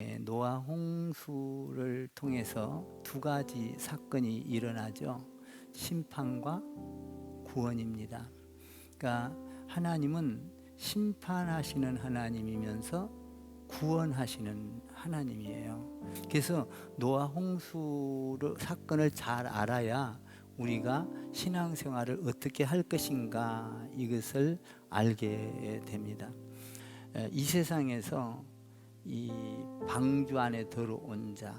예, 노아 홍수를 통해서 두 가지 사건이 일어나죠. 심판과 구원입니다. 그러니까 하나님은 심판하시는 하나님이면서 구원하시는 하나님이에요. 그래서 노아 홍수를 사건을 잘 알아야 우리가 신앙생활을 어떻게 할 것인가 이것을 알게 됩니다. 에, 이 세상에서 이 방주 안에 들어온 자,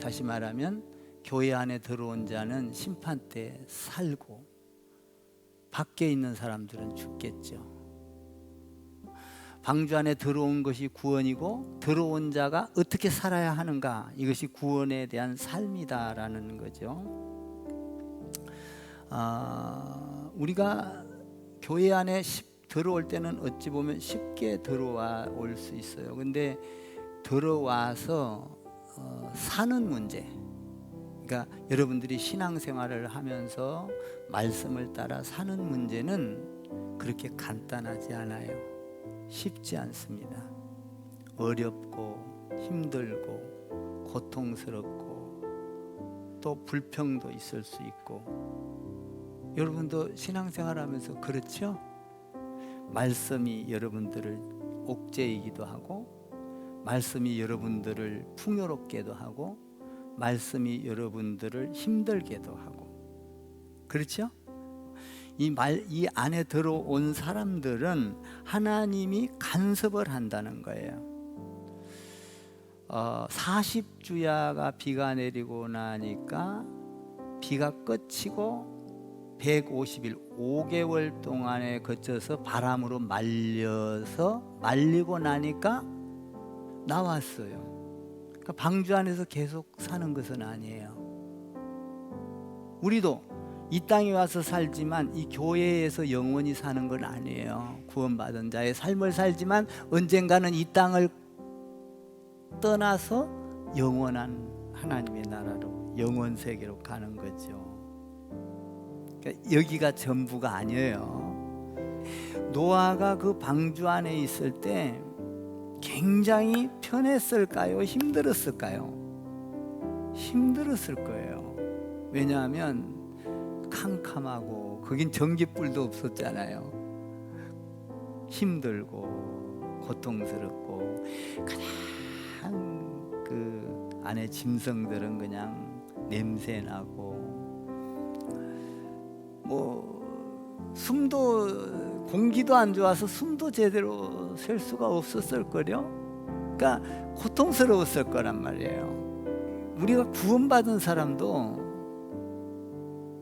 다시 말하면 교회 안에 들어온 자는 심판 때 살고 밖에 있는 사람들은 죽겠죠. 방주 안에 들어온 것이 구원이고 들어온 자가 어떻게 살아야 하는가 이것이 구원에 대한 삶이다라는 거죠. 아, 우리가 교회 안에 쉽- 들어올 때는 어찌 보면 쉽게 들어와 올 수 있어요. 근데 들어와서 어, 사는 문제. 그러니까 여러분들이 신앙생활을 하면서 말씀을 따라 사는 문제는 그렇게 간단하지 않아요. 쉽지 않습니다. 어렵고 힘들고 고통스럽고 또 불평도 있을 수 있고 여러분도 신앙생활 하면서 그렇죠? 말씀이 여러분들을 옥죄이기도 하고 말씀이 여러분들을 풍요롭게도 하고 말씀이 여러분들을 힘들게도 하고 그렇죠? 이 말 이 안에 들어온 사람들은 하나님이 간섭을 한다는 거예요. 어, 40주야가 비가 내리고 나니까 비가 끝이고 150일 5개월 동안에 거쳐서 바람으로 말려서 말리고 나니까 나왔어요. 그러니까 방주 안에서 계속 사는 것은 아니에요. 우리도 이 땅에 와서 살지만 이 교회에서 영원히 사는 건 아니에요. 구원받은 자의 삶을 살지만 언젠가는 이 땅을 떠나서 영원한 하나님의 나라로 영원 세계로 가는 거죠. 그러니까 여기가 전부가 아니에요. 노아가 그 방주 안에 있을 때 굉장히 편했을까요? 힘들었을까요? 힘들었을 거예요. 왜냐하면 캄캄하고 거긴 전기불도 없었잖아요. 힘들고 고통스럽고 그냥 그 안에 짐승들은 그냥 냄새 나고 뭐 숨도 공기도 안 좋아서 숨도 제대로 쉴 수가 없었을 거요. 그러니까 고통스러웠을 거란 말이에요. 우리가 구원받은 사람도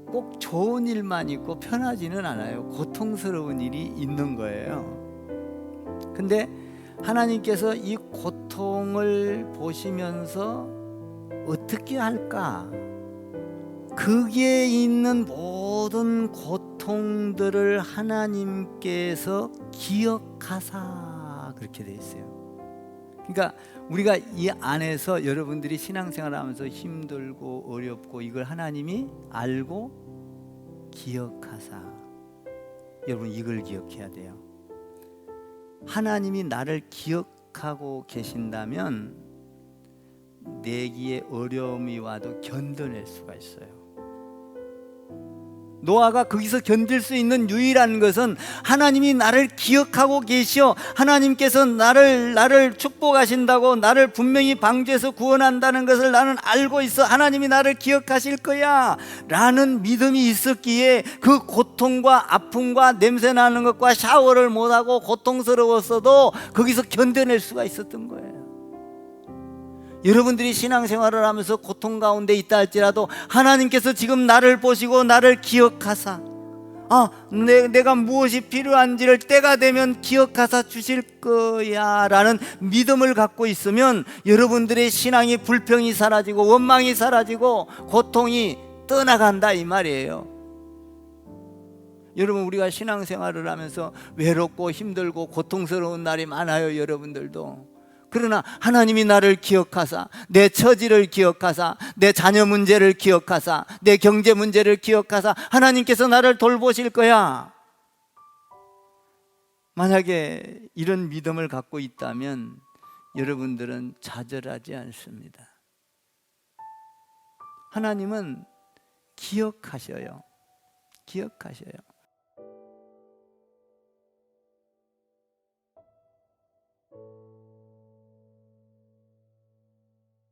꼭 좋은 일만 있고 편하지는 않아요. 고통스러운 일이 있는 거예요. 근데 하나님께서 이 고통을 보시면서 어떻게 할까? 거기에 있는 모든 고통들을 하나님께서 기억하사 그렇게 돼 있어요. 그러니까 우리가 이 안에서 여러분들이 신앙생활하면서 힘들고 어렵고 이걸 하나님이 알고 기억하사 여러분 이걸 기억해야 돼요. 하나님이 나를 기억하고 계신다면 내기에 어려움이 와도 견뎌낼 수가 있어요. 노아가 거기서 견딜 수 있는 유일한 것은 하나님이 나를 기억하고 계시오. 하나님께서 나를 나를 축복하신다고 나를 분명히 방주에서 구원한다는 것을 나는 알고 있어. 하나님이 나를 기억하실 거야. 라는 믿음이 있었기에 그 고통과 아픔과 냄새 나는 것과 샤워를 못 하고 고통스러웠어도 거기서 견뎌낼 수가 있었던 거예요. 여러분들이 신앙생활을 하면서 고통 가운데 있다 할지라도 하나님께서 지금 나를 보시고 나를 기억하사. 아, 내, 내가 무엇이 필요한지를 때가 되면 기억하사 주실 거야 라는 믿음을 갖고 있으면 여러분들의 신앙이 불평이 사라지고 원망이 사라지고 고통이 떠나간다 이 말이에요. 여러분 우리가 신앙생활을 하면서 외롭고 힘들고 고통스러운 날이 많아요 여러분들도 그러나 하나님이 나를 기억하사, 내 처지를 기억하사, 내 자녀 문제를 기억하사, 내 경제 문제를 기억하사, 하나님께서 나를 돌보실 거야. 만약에 이런 믿음을 갖고 있다면 여러분들은 좌절하지 않습니다. 하나님은 기억하셔요. 기억하셔요.